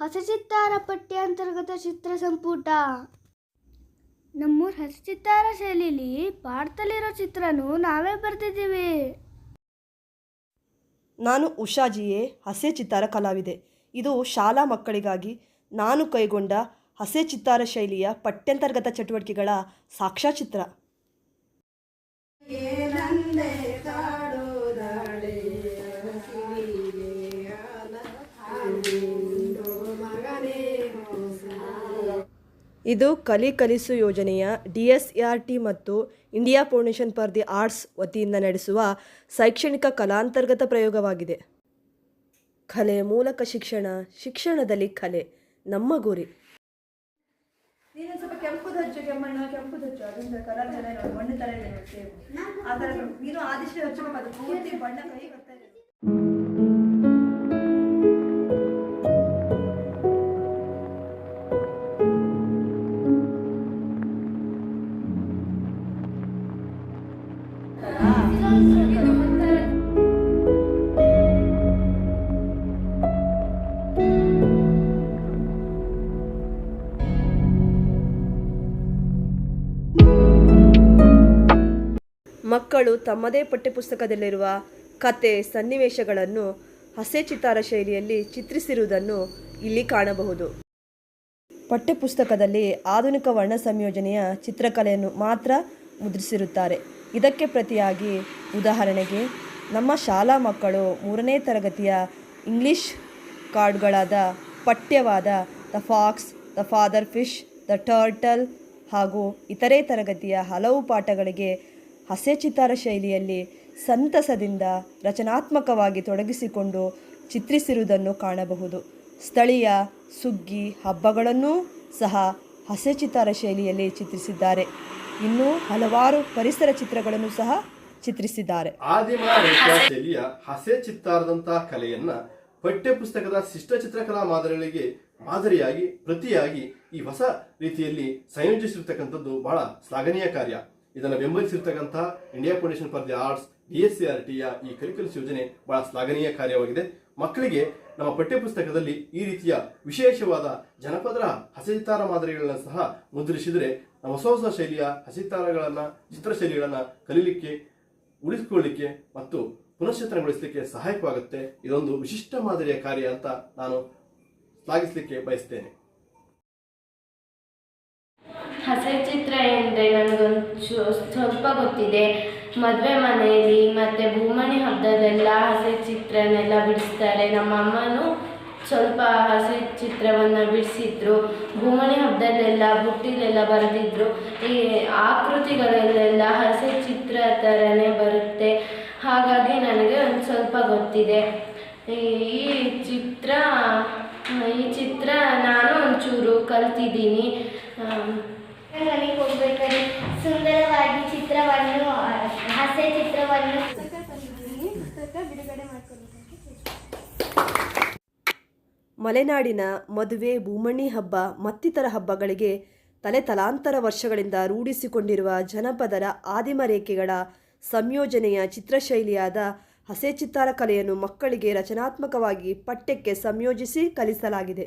ಹಸಚಿತ್ತಾರ ಪಠ್ಯಾಂತರ್ಗತ ಚಿತ್ರ ಸಂಪುಟ. ನಮ್ಮೂರ ಹಸಚಿತ್ತಾರ ಶೈಲಿಲಿ ಪಾಠದಲ್ಲಿರೋ ಚಿತ್ರನು ನಾವೇ ಬರ್ತಿದ್ದೀವಿ. ನಾನು ಉಷಾಜಿಯೇ ಹಸೆ ಚಿತ್ತಾರ ಕಲಾವಿದೆ. ಇದು ಶಾಲಾ ಮಕ್ಕಳಿಗಾಗಿ ನಾನು ಕೈಗೊಂಡ ಹಸೆ ಚಿತ್ತಾರ ಶೈಲಿಯ ಪಠ್ಯಂತರ್ಗತ ಚಟುವಟಿಕೆಗಳ ಸಾಕ್ಷ್ಯಚಿತ್ರ. ಇದು ಕಲಿ ಕಲಿಸು ಯೋಜನೆಯ ಡಿ ಎಸ್ ಆರ್ ಟಿ ಮತ್ತು India foundation for the arts ವತಿಯಿಂದ ನಡೆಸುವ ಶೈಕ್ಷಣಿಕ ಕಲಾಂತರ್ಗತ ಪ್ರಯೋಗವಾಗಿದೆ. ಕಲೆ ಮೂಲಕ ಶಿಕ್ಷಣ, ಶಿಕ್ಷಣದಲ್ಲಿ ಕಲೆ, ನಮ್ಮ ಗುರಿ. ಸ್ವಲ್ಪ ಹಚ್ಚಬೇಕು ಪೂರ್ತಿ ಬಣ್ಣ ಕೈ ಮಕ್ಕಳು ತಮ್ಮದೇ ಪಠ್ಯಪುಸ್ತಕದಲ್ಲಿರುವ ಕತೆ, ಸನ್ನಿವೇಶಗಳನ್ನು ಹಸೆ ಚಿತ್ತಾರ ಶೈಲಿಯಲ್ಲಿ ಚಿತ್ರಿಸಿರುವುದನ್ನು ಇಲ್ಲಿ ಕಾಣಬಹುದು. ಪಠ್ಯಪುಸ್ತಕದಲ್ಲಿ ಆಧುನಿಕ ವರ್ಣ ಸಂಯೋಜನೆಯ ಚಿತ್ರಕಲೆಯನ್ನು ಮಾತ್ರ ಮುದ್ರಿಸಿರುತ್ತಾರೆ. ಇದಕ್ಕೆ ಪ್ರತಿಯಾಗಿ ಉದಾಹರಣೆಗೆ, ನಮ್ಮ ಶಾಲಾ ಮಕ್ಕಳು ಮೂರನೇ ತರಗತಿಯ ಇಂಗ್ಲಿಷ್ ಕಾರ್ಡ್ಗಳಾದ ಪಠ್ಯವಾದ the fox, the father fish, the turtle ಹಾಗೂ ಇತರೆ ತರಗತಿಯ ಹಲವು ಪಾಠಗಳಿಗೆ ಹಸೆ ಶೈಲಿಯಲ್ಲಿ ಸಂತಸದಿಂದ ರಚನಾತ್ಮಕವಾಗಿ ತೊಡಗಿಸಿಕೊಂಡು ಚಿತ್ರಿಸಿರುವುದನ್ನು ಕಾಣಬಹುದು. ಸ್ಥಳೀಯ ಸುಗ್ಗಿ ಹಬ್ಬಗಳನ್ನೂ ಸಹ ಹಸೆ ಶೈಲಿಯಲ್ಲಿ ಚಿತ್ರಿಸಿದ್ದಾರೆ. ಇನ್ನೂ ಹಲವಾರು ಪರಿಸರ ಚಿತ್ರಗಳನ್ನು ಸಹ ಚಿತ್ರಿಸಿದ್ದಾರೆ. ಆದಿಮ ಶೈಲಿಯ ಹಸೆ ಚಿತ್ತಾರದಂತಹ ಕಲೆಯನ್ನ ಪಠ್ಯಪುಸ್ತಕದ ಶಿಷ್ಟ ಚಿತ್ರಕಲಾ ಮಾದರಿಗಳಿಗೆ ಮಾದರಿಯಾಗಿ, ಪ್ರತಿಯಾಗಿ ಈ ಹೊಸ ರೀತಿಯಲ್ಲಿ ಸಂಯೋಜಿಸಿರ್ತಕ್ಕಂಥದ್ದು ಬಹಳ ಶ್ಲಾಘನೀಯ ಕಾರ್ಯ. ಇದನ್ನು ಬೆಂಬಲಿಸಿರ್ತಕ್ಕಂಥ India foundation for the arts, D S C R ಟಿಯ ಈ ಕಲಿಕಲಿಸ್ ಯೋಜನೆ ಬಹಳ ಶ್ಲಾಘನೀಯ ಕಾರ್ಯವಾಗಿದೆ. ಮಕ್ಕಳಿಗೆ ನಮ್ಮ ಪಠ್ಯಪುಸ್ತಕದಲ್ಲಿ ಈ ರೀತಿಯ ವಿಶೇಷವಾದ ಜನಪದರ ಹಸಿತಾರ ಮಾದರಿಗಳನ್ನು ಸಹ ಮುದ್ರಿಸಿದರೆ ನಮ್ಮ ಹೊಸ ಹೊಸ ಶೈಲಿಯ ಹಸಿತಾರಗಳನ್ನು, ಚಿತ್ರಶೈಲಿಗಳನ್ನು ಕಲೀಲಿಕ್ಕೆ ಉಳಿಸಿಕೊಳ್ಳಲಿಕ್ಕೆ ಮತ್ತು ಪುನಶ್ಚೇತನಗೊಳಿಸಲಿಕ್ಕೆ ಸಹಾಯಕವಾಗುತ್ತೆ. ಇದೊಂದು ವಿಶಿಷ್ಟ ಮಾದರಿಯ ಕಾರ್ಯ ಅಂತ ನಾನು ಶ್ಲಾಘಿಸಲಿಕ್ಕೆ ಬಯಸ್ತೇನೆ. ಹಸೆ ಚಿತ್ರ ಎಂದರೆ ನನಗೊಂದು ಸ್ವಲ್ಪ ಗೊತ್ತಿದೆ. ಮದುವೆ ಮನೆಯಲ್ಲಿ ಮತ್ತು ಭೂಮಣಿ ಹಬ್ಬದೆಲ್ಲ ಹಸೆ ಚಿತ್ರನೆಲ್ಲ ಬಿಡಿಸ್ತಾರೆ. ನಮ್ಮ ಅಮ್ಮನೂ ಸ್ವಲ್ಪ ಹಸೆ ಚಿತ್ರವನ್ನು ಬಿಡಿಸಿದ್ರು. ಭೂಮಣಿ ಹಬ್ಬದಲ್ಲೆಲ್ಲ ಬುಟ್ಟಿಲೆಲ್ಲ ಬರೆದಿದ್ರು. ಈ ಆಕೃತಿಗಳಲ್ಲೆಲ್ಲ ಹಸೆ ಚಿತ್ರ ಥರನೇ ಬರುತ್ತೆ. ಹಾಗಾಗಿ ನನಗೆ ಒಂದು ಸ್ವಲ್ಪ ಗೊತ್ತಿದೆ. ಈ ಚಿತ್ರ ಈ ಚಿತ್ರ ನಾನು ಒಂಚೂರು ಕಲ್ತಿದ್ದೀನಿ. ಮಲೆನಾಡಿನ ಮದುವೆ, ಭೂಮಣ್ಣಿ ಹಬ್ಬ, ಮತ್ತಿತರ ಹಬ್ಬಗಳಿಗೆ ತಲೆ ತಲಾಂತರ ವರ್ಷಗಳಿಂದ ರೂಢಿಸಿಕೊಂಡಿರುವ ಜನಪದರ ಆದಿಮ ರೇಖೆಗಳ ಸಂಯೋಜನೆಯ ಚಿತ್ರಶೈಲಿಯಾದ ಹಸೆ ಚಿತ್ತಾರ ಕಲೆಯನ್ನು ಮಕ್ಕಳಿಗೆ ರಚನಾತ್ಮಕವಾಗಿ ಪಠ್ಯಕ್ಕೆ ಸಂಯೋಜಿಸಿ ಕಲಿಸಲಾಗಿದೆ.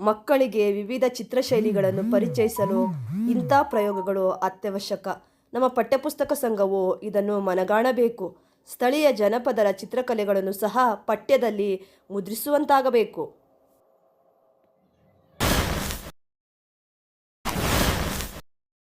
ಮಕ್ಕಳಿಗೆ ವಿವಿಧ ಚಿತ್ರಶೈಲಿಗಳನ್ನು ಪರಿಚಯಿಸಲು ಇಂಥ ಪ್ರಯೋಗಗಳು ಅತ್ಯವಶ್ಯಕ. ನಮ್ಮ ಪಠ್ಯಪುಸ್ತಕ ಸಂಘವು ಇದನ್ನು ಮನಗಾಣಬೇಕು. ಸ್ಥಳೀಯ ಜನಪದರ ಚಿತ್ರಕಲೆಗಳನ್ನು ಸಹ ಪಠ್ಯದಲ್ಲಿ ಮುದ್ರಿಸುವಂತಾಗಬೇಕು.